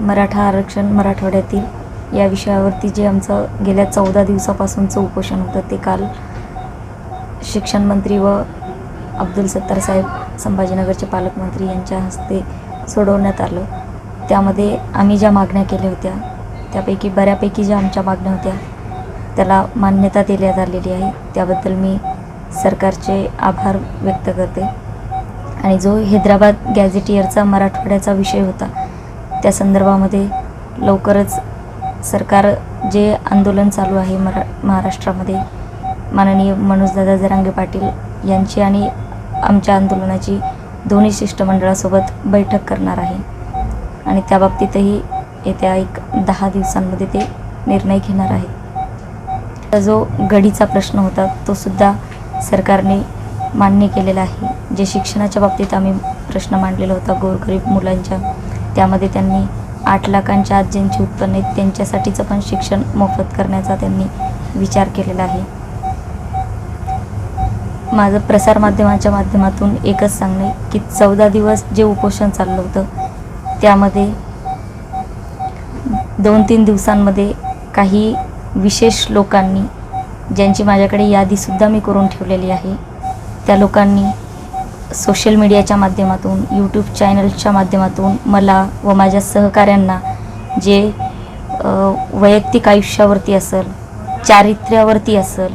मराठा आरक्षण मराठवाड्यातील या विषयावरती जे आमचं गेल्या चौदा दिवसापासूनचं उपोषण होतं ते काल शिक्षण मंत्री व अब्दुल सत्तार साहेब संभाजीनगरचे पालकमंत्री यांच्या हस्ते सोडवण्यात आलं. त्यामध्ये आम्ही ज्या मागण्या केल्या होत्या त्यापैकी बऱ्यापैकी ज्या आमच्या मागण्या होत्या त्याला मान्यता देण्यात आलेली आहे. त्याबद्दल मी सरकारचे आभार व्यक्त करते. आणि जो हैदराबाद गॅझेटियरचा मराठवाड्याचा विषय होता त्या संदर्भामध्ये लवकरच सरकार जे आंदोलन चालू आहे मरा महाराष्ट्रामध्ये माननीय मनोजदादा जरांगे पाटील यांची आणि आमच्या आंदोलनाची दोन्ही शिष्टमंडळासोबत बैठक करणार आहे. आणि त्या बाबतीतही येत्या एक दहा दिवसांमध्ये ते निर्णय घेणार आहे. जो गडीचा प्रश्न होता तो सुद्धा सरकारने मान्य केलेला आहे. जे शिक्षणाच्या बाबतीत आम्ही प्रश्न मांडलेला होता गोरगरीब मुलांच्या त्यामध्ये त्यांनी आठ लाखांच्या आत ज्यांची उत्पन्न आहेत त्यांच्यासाठीचं पण शिक्षण मोफत करण्याचा त्यांनी विचार केलेला आहे. माझं प्रसारमाध्यमाच्या माध्यमातून एकच सांगणं आहे की चौदा दिवस जे उपोषण चाललं होतं त्यामध्ये दोन तीन दिवसांमध्ये काही विशेष लोकांनी ज्यांची माझ्याकडे यादीसुद्धा मी करून ठेवलेली आहे त्या लोकांनी सोशल मीडियाच्या माध्यमातून यूट्यूब चॅनल्सच्या माध्यमातून मला व माझ्या सहकाऱ्यांना जे वैयक्तिक आयुष्यावरती असेल चारित्र्यावरती असेल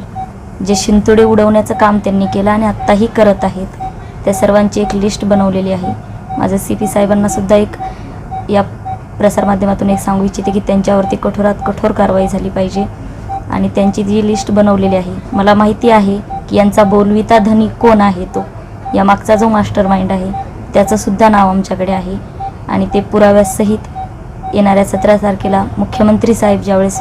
जे शिंतोडे उडवण्याचं काम त्यांनी केलं आणि आत्ताही करत आहेत त्या सर्वांची एक लिस्ट बनवलेली आहे. माझं सी पी साहेबांनासुद्धा एक या प्रसारमाध्यमातून एक सांगू इच्छिते की त्यांच्यावरती कठोरात कठोर कारवाई झाली पाहिजे आणि त्यांची जी लिस्ट बनवलेली आहे मला माहिती आहे की यांचा बोलविता धनी कोण आहे तो? या मागचा जो मास्टर माइंड आहे त्याचंसुद्धा नाव आमच्याकडे आहे. आणि ते पुराव्यासहित येणाऱ्या सतरा तारखेला मुख्यमंत्री साहेब ज्यावेळेस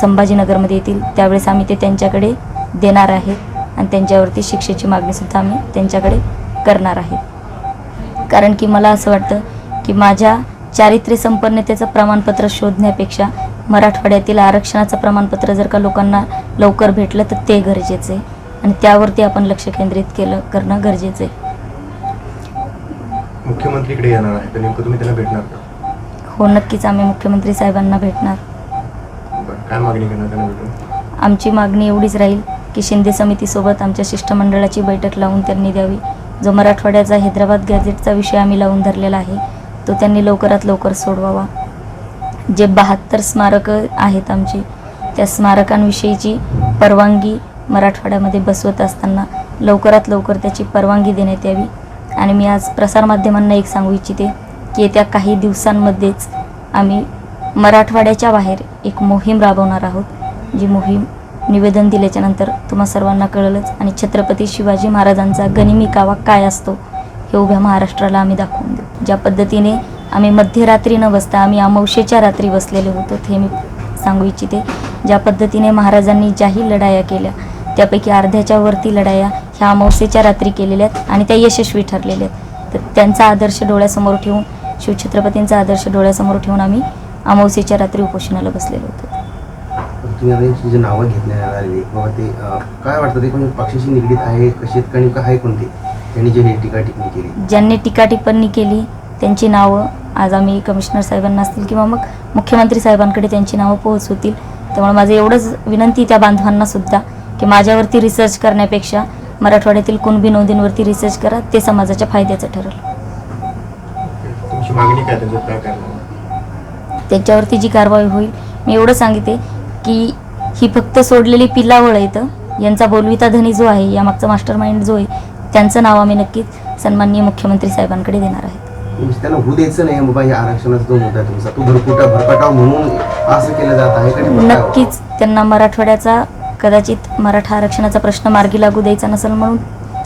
संभाजीनगरमध्ये येतील त्यावेळेस आम्ही ते त्यांच्याकडे देणार आहेत आणि त्यांच्यावरती शिक्षेची मागणीसुद्धा आम्ही त्यांच्याकडे करणार आहे. कारण की मला असं वाटतं की माझ्या चारित्र्य संपन्नतेचं प्रमाणपत्र शोधण्यापेक्षा मराठवाड्यातील आरक्षणाचं प्रमाणपत्र जर का लोकांना लवकर भेटलं तर ते गरजेचं आहे. आणि त्यावरती आपण लक्ष केंद्रित केलं करणं गरजेचं आहे. मुख्यमंत्रीकडे येणार आहे तर नेमकं तुम्ही त्यांना भेटणार का? हो नक्कीच आम्ही मुख्यमंत्री साहेबांना भेटणार. बरं काय मागणी करणार त्यांना भेटून? आमची मागणी एवढीच राहील की शिंदे समितीसोबत आमच्या शिष्टमंडळाची बैठक लावून त्यांनी द्यावी. जो मराठवाड्याचा हैदराबाद गॅझेटचा विषय आम्ही लावून धरलेला आहे तो त्यांनी लवकरात लवकर सोडवावा. जे बहात्तर स्मारकं आहेत आमची त्या स्मारकांविषयीची परवानगी मराठवाड्यामध्ये बसवत असताना लवकरात लवकर त्याची परवानगी देण्यात यावी. आणि मी आज प्रसारमाध्यमांना एक सांगू इच्छिते की येत्या काही दिवसांमध्येच आम्ही मराठवाड्याच्या बाहेर एक मोहीम राबवणार आहोत जी मोहीम निवेदन दिल्याच्यानंतर तुम्हा सर्वांना कळलंच. आणि छत्रपती शिवाजी महाराजांचा गनिमी कावा काय असतो हे उभ्या महाराष्ट्राला आम्ही दाखवून देऊ. ज्या पद्धतीने आम्ही मध्यरात्री न बसता आम्ही अमावशेच्या रात्री बसलेले होतो हे मी सांगू इच्छिते. ज्या पद्धतीने महाराजांनी ज्याही लढाया केल्या त्यापैकी अर्ध्याच्या वरती लढाया ह्या अमावस्येच्या रात्री केलेल्या आहेत आणि त्या यशस्वी ठरलेल्या आहेत. तर त्यांचा आदर्श डोळ्यासमोर ठेवून शिवछत्रपतींचा आदर्श डोळ्यासमोर ठेवून आम्ही अमावस्येच्या रात्री उपोषणाला बसलेलो होतो. तुम्ही आता यांची जी नावं घेतण्यात आलेली बाबा ते अं, काय वाटतं ते कोणी पक्षाशी निगडीत आहे कशी आहेत का नेमकं आहे कोणते? त्यांनी जी टीका टिप्पणी केली. ज्यांनी टीका टिप्पणी केली त्यांची नावं आज आम्ही कमिशनर साहेबांना असतील किंवा मग मुख्यमंत्री साहेबांकडे त्यांची नावं पोहोचवतील. त्यामुळे माझं एवढंच विनंती त्या बांधवांना सुद्धा. की माझ्यावरती रिसर्च करण्यापेक्षा मराठवाड्यातील कुणबी नोंदींवरती रिसर्च करा ते समाजाच्या फायद्याचं ठरेल. मागणी काय त्यांच्यावरती जी कारवाई होईल मी एवढं सांगते की ही फक्त सोडलेली पिल्लावळ येतं यांचा बोलविता धनी जो आहे यामागचा मास्टर माइंड जो आहे त्यांचं नाव आम्ही नक्कीच सन्माननीय मुख्यमंत्री साहेबांकडे देणार आहेत. त्यांना होऊ द्यायचं नाही बाबा या आरक्षणाचा जो मुद्दा आहे तुमचा. तो भरकुटा भरकटाव म्हणून असं केलं जात आहे? नक्कीच त्यांना मराठवाड्याचा कदाचित मराठा आरक्षणाचा प्रश्न मार्गी लागू द्यायचा नसेल म्हणून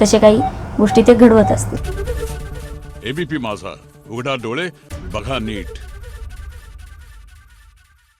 तसे काही गोष्टी ते घडवत असतील. एबीपी माझा. उघडा डोळे बघा नीट.